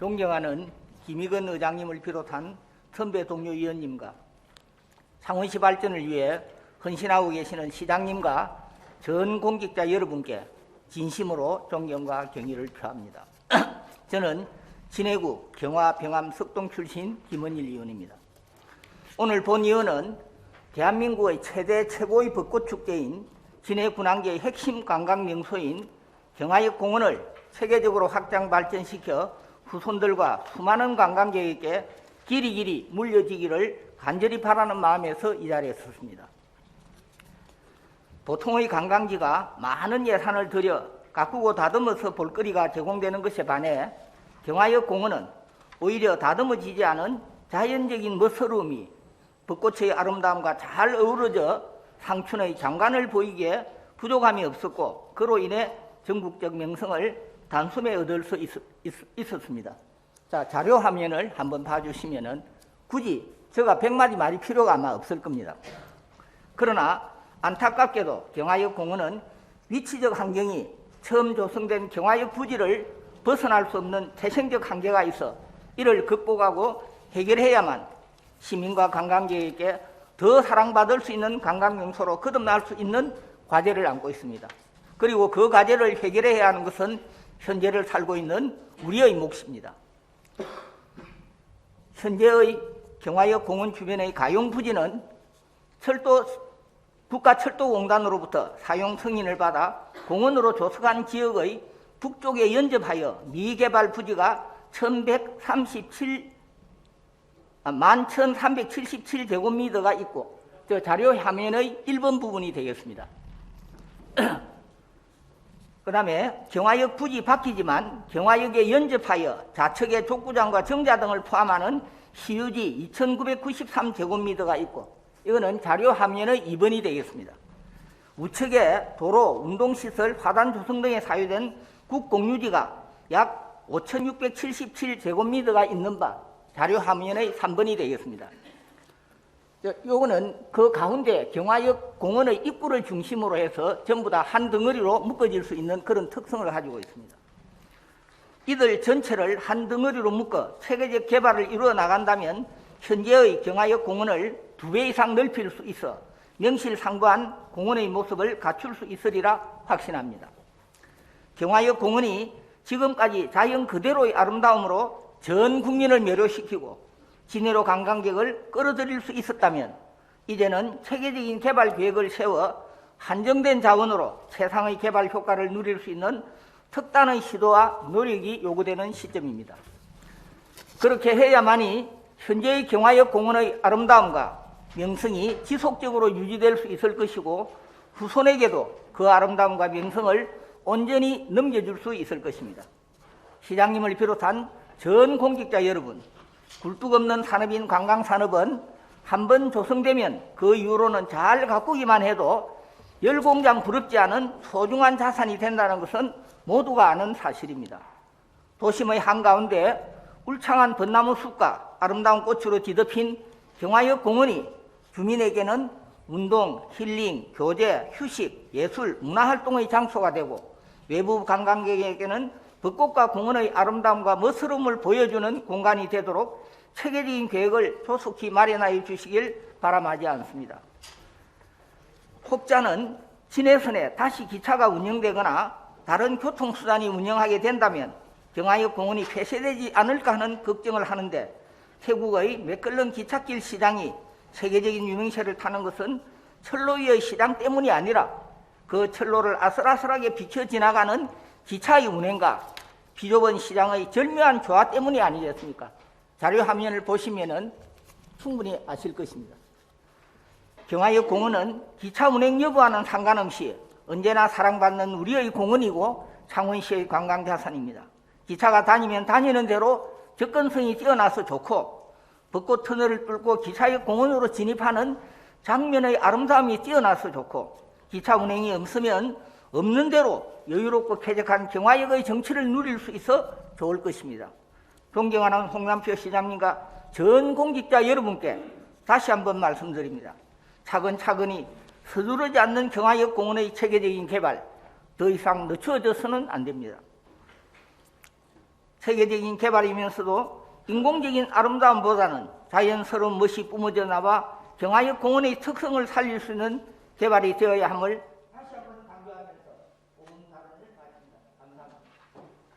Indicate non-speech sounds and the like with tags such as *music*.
존경하는 김희근 의장님을 비롯한 선배 동료 위원님과 창원시 발전을 위해 헌신하고 계시는 시장님과 전 공직자 여러분께 진심으로 존경과 경의를 표합니다. *clears throat* 저는 진해구 경화 병암 석동 출신 김원일 의원입니다. 오늘 본 의원은 대한민국의 최대 최고의 벚꽃 축제인 진해 군항제의 핵심 관광 명소인 경화역 공원을 세계적으로 확장 발전시켜 후손들과 수많은 관광객에게 길이 길이 물려지기를 간절히 바라는 마음에서 이 자리에 섰습니다. 보통의 관광지가 많은 예산을 들여 가꾸고 다듬어서 볼거리가 제공되는 것에 반해 경화역 공원은 오히려 다듬어지지 않은 자연적인 멋스러움이 벚꽃의 아름다움과 잘 어우러져 상춘의 장관을 보이기에 부족함이 없었고 그로 인해 전국적 명성을 단숨에 얻을 수 있, 었습니다 자, 자료 화면을 한번 봐주시면은 굳이 제가 백마디 말이 필요가 아마 없을 겁니다. 그러나 안타깝게도 경화역 공원은 위치적 환경이 처음 조성된 경화역 부지를 벗어날 수 없는 태생적 한계가 있어 이를 극복하고 해결해야만 시민과 관광객에게 더 사랑받을 수 있는 관광 명소로 거듭날 수 있는 과제를 안고 있습니다. 그리고 그 과제를 해결해야 하는 것은 현재를 살고 있는 우리의 몫입니다. 현재의 경화역 공원 주변의 가용 부지는 철도 국가철도공단으로부터 사용 승인을 받아 공원으로 조성한 지역의 북쪽에 연접하여 미개발 부지가 1137 11,377제곱미터가 있고 저 자료 화면의 1번 부분이 되겠습니다. *clears throat* 그 다음에 경화역 부지 바뀌지만 경화역에 연접하여 좌측에 족구장과 정자 등을 포함하는 시유지 2,993제곱미터가 있고 이거는 자료 화면의 2번이 되겠습니다. 우측에 도로, 운동시설, 화단 조성 등에 사유된 국공유지가 약 5,677제곱미터가 있는 바 자료 화면의 3번이 되겠습니다. 저, 요거는 그 가운데 경화역 공원의 입구를 중심으로 해서 전부 다 한 덩어리로 묶어질 수 있는 그런 특성을 가지고 있습니다. 이들 전체를 한 덩어리로 묶어 체계적 개발을 이루어 나간다면 현재의 경화역 공원을 두 배 이상 넓힐 수 있어 명실상부한 공원의 모습을 갖출 수 있으리라 확신합니다. 경화역 공원이 지금까지 자연 그대로의 아름다움으로 전 국민을 매료시키고 진해로 관광객을 끌어들일 수 있었다면 이제는 체계적인 개발 계획을 세워 한정된 자원으로 최상의 개발 효과를 누릴 수 있는 특단의 시도와 노력이 요구되는 시점입니다. 그렇게 해야만이 현재의 경화역 공원의 아름다움과 명성이 지속적으로 유지될 수 있을 것이고 후손에게도 그 아름다움과 명성을 온전히 넘겨줄 수 있을 것입니다. 시장님을 비롯한 전 공직자 여러분, 굴뚝 없는 산업인 관광산업은 한 번 조성되면 그 이후로는 잘 가꾸기만 해도 열공장 부럽지 않은 소중한 자산이 된다는 것은 모두가 아는 사실입니다. 도심의 한가운데 울창한 벚나무 숲과 아름다운 꽃으로 뒤덮인 경화역 공원이 주민에게는 운동, 힐링, 교제, 휴식, 예술, 문화활동의 장소가 되고 외부 관광객에게는 벚꽃과 공원의 아름다움과 멋스러움을 보여주는 공간이 되도록 체계적인 계획을 조속히 마련하여 주시길 바람하지 않습니다. 혹자는 진해선에 다시 기차가 운영되거나 다른 교통수단이 운영하게 된다면 경화역 공원이 폐쇄되지 않을까 하는 걱정을 하는데 태국의 맥걸런 기찻길 시장이 세계적인 유명세를 타는 것은 철로 위의 시장 때문이 아니라 그 철로를 아슬아슬하게 비춰 지나가는 기차의 운행과 비좁은 시장의 절묘한 조화 때문이 아니겠습니까? 자료 화면을 보시면은 충분히 아실 것입니다. 경화역 공원은 기차 운행 여부와는 상관없이 언제나 사랑받는 우리의 공원이고 창원시의 관광자산입니다. 기차가 다니면 다니는 대로 접근성이 뛰어나서 좋고 벚꽃 터널을 뚫고 기차역 공원으로 진입하는 장면의 아름다움이 뛰어나서 좋고 기차 운행이 없으면 없는 대로 여유롭고 쾌적한 경화역의 정치를 누릴 수 있어 좋을 것입니다. 존경하는 홍남표 시장님과 전 공직자 여러분께 다시 한번 말씀드립니다. 차근차근히 서두르지 않는 경화역 공원의 체계적인 개발 더 이상 늦춰져서는 안 됩니다. 세계적인 개발이면서도 인공적인 아름다움보다는 자연스러운 멋이 뿜어져 나와 경화역 공원의 특성을 살릴 수 있는 개발이 되어야 함을